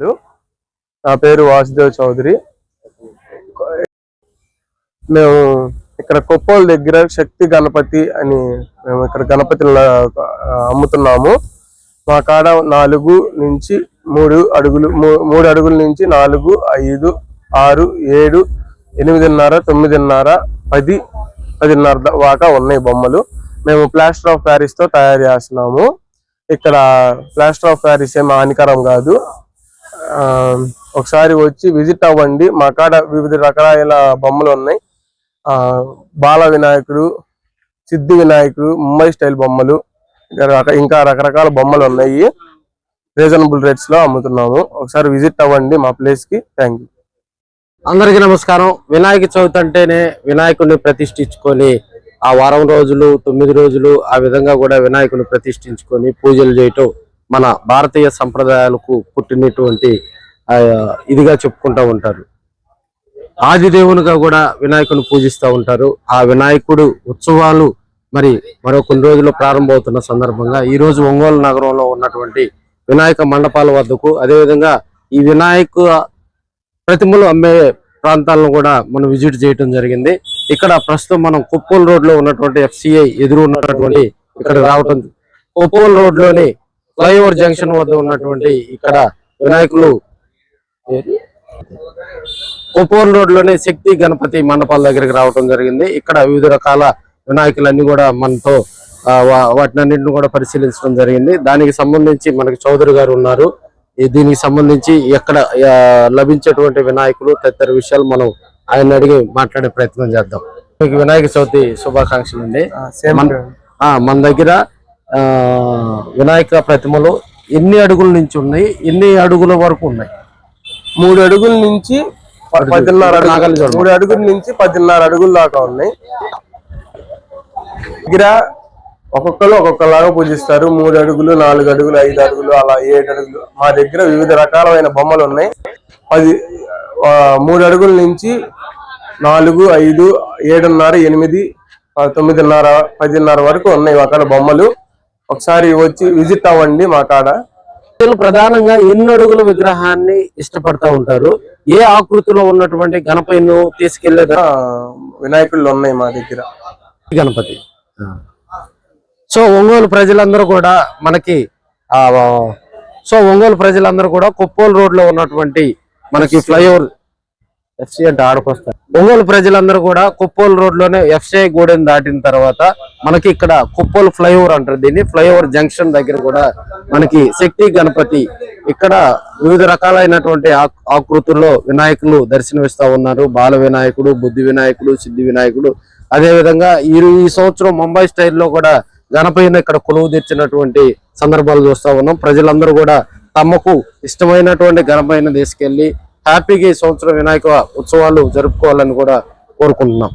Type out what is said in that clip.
Hello, నా పేరు వాసుదేవ్ చౌదరి. మేము ఇక్కడ కొప్పోల దగ్గర శక్తి గణపతి అని మేము ఇక్కడ గణపతిని అమ్ముతున్నాము. మా కాడ నాలుగు నుంచి మూడు అడుగులు మూడు అడుగుల నుంచి నాలుగు ఐదు ఆరు ఏడు ఎనిమిదిన్నర తొమ్మిదిన్నర పది పదిన్నర దా- దాకా ఉన్నాయి బొమ్మలు. మేము ప్లాస్టర్ ఆఫ్ ప్యారిస్తో తయారు చేస్తున్నాము. ఇక్కడ ప్లాస్టర్ ఆఫ్ ప్యారిస్ ఏమి హానికరం కాదు. ఒకసారి వచ్చి విజిట్ అవ్వండి. మా కాడ వివిధ రకాల బొమ్మలు ఉన్నాయి. బాల వినాయకుడు సిద్ధి వినాయకుడు ముంబై స్టైల్ బొమ్మలు ఇంకా ఇంకా రకరకాల బొమ్మలు ఉన్నాయి. రీజనబుల్ రేట్స్లో అమ్ముతున్నాము. ఒకసారి విజిట్ అవ్వండి మా ప్లేస్కి. Thank you. అందరికీ నమస్కారం. వినాయక చవితి అంటేనే వినాయకుడిని ప్రతిష్ఠించుకొని ఆ వారం రోజులు తొమ్మిది రోజులు ఆ విధంగా కూడా వినాయకుడిని ప్రతిష్ఠించుకొని పూజలు చేయటం మన భారతీయ సంప్రదాయాలకు పుట్టినటువంటి ఇదిగా చెప్పుకుంటూ ఉంటారు. ఆదిదేవునిగా కూడా వినాయకుని పూజిస్తూ ఉంటారు. ఆ వినాయకుడు ఉత్సవాలు మరి మరో కొన్ని రోజుల్లో ప్రారంభమవుతున్న సందర్భంగా ఈ రోజు ఒంగోలు నగరంలో ఉన్నటువంటి వినాయక మండపాల వద్దకు అదేవిధంగా ఈ వినాయక ప్రతిమలు అమ్మే ప్రాంతాలను కూడా మనం విజిట్ చేయడం జరిగింది. ఇక్కడ ప్రస్తుతం మనం కుప్పల్ రోడ్లో ఉన్నటువంటి ఎఫ్సిఐ ఎదురు ఉన్నటువంటి ఇక్కడ రావటం కొప్పోల్ రోడ్లోని ఫ్లైఓవర్ జంక్షన్ వద్ద ఉన్నటువంటి ఇక్కడ వినాయకులు కుప్పల్ రోడ్లోని శక్తి గణపతి మండపాల దగ్గరికి రావటం జరిగింది. ఇక్కడ వివిధ రకాల వినాయకులన్నీ కూడా మనతో వాటినన్నింటిని కూడా పరిశీలించడం జరిగింది. దానికి సంబంధించి మనకి చౌదరి గారు ఉన్నారు. దీనికి సంబంధించి ఎక్కడ లభించేటువంటి వినాయకులు తదితర విషయాలు మనం ఆయన అడిగి మాట్లాడే ప్రయత్నం చేద్దాం. మీకు వినాయక చవితి శుభాకాంక్షలు అండి మన ఆ, మన దగ్గర వినాయక ప్రతిమలు ఎన్ని అడుగుల నుంచి ఉన్నాయి? ఎన్ని అడుగుల వరకు ఉన్నాయి? మూడు అడుగుల నుంచి పదిన్నర అడుగులు-. మూడు అడుగుల నుంచి పదిన్నర అడుగుల దాకా ఉన్నాయి. దగ్గర ఒక్కొక్కరు ఒక్కొక్కలాగా పూజిస్తారు. మూడు అడుగులు నాలుగు అడుగులు ఐదు అడుగులు అలా ఏడు అడుగులు. మా దగ్గర వివిధ రకాలైన బొమ్మలు ఉన్నాయి. పది మూడు అడుగుల నుంచి నాలుగు ఐదు ఏడున్నర ఎనిమిది తొమ్మిదిన్నర పదిన్నర వరకు ఉన్నాయి అక్కడ బొమ్మలు. ఒకసారి వచ్చి విజిట్ అవ్వండి మా కాడ. ప్రజలు ప్రధానంగా ఎన్ని అడుగుల విగ్రహాన్ని ఇష్టపడతా ఉంటారు? ఏ ఆకృతిలో ఉన్నటువంటి గణపతిను తీసుకెళ్ళేదా? వినాయకుళ్ళు ఉన్నాయి మా దగ్గర. గణపతి. సో ఒంగోలు ప్రజలందరూ కూడా మనకి సో ఒంగోలు ప్రజలందరూ కూడా కొప్పోలు రోడ్లో ఉన్నటువంటి మనకి ఫ్లైఓవర్ ఎఫ్సి అంటే ఆడకొస్తారు ఒంగోలు ప్రజలందరూ కూడా కుప్పోలు రోడ్లోనే ఎఫ్సిఐ గూడెం దాటిన తర్వాత మనకి ఇక్కడ కుప్పోలు ఫ్లైఓవర్ అంటారు. దీన్ని ఫ్లైఓవర్ జంక్షన్ దగ్గర కూడా మనకి శక్తి గణపతి ఇక్కడ వివిధ రకాలైనటువంటి ఆకృతుల్లో వినాయకులు దర్శనమిస్తా ఉన్నారు. బాల వినాయకుడు బుద్ధి వినాయకుడు సిద్ధి వినాయకుడు. అదే విధంగా ఈ ఈ సంవత్సరం ముంబై స్టైల్లో కూడా గణపతిని ఇక్కడ కొలువు తెచ్చినటువంటి సందర్భాలు చూస్తా ఉన్నాం. ప్రజలందరూ కూడా తమకు ఇష్టమైనటువంటి గణపతిని తీసుకెళ్ళి హ్యాపీగా ఈ సంవత్సరం వినాయక ఉత్సవాలు జరుపుకోవాలని కూడా కోరుకుంటున్నాం.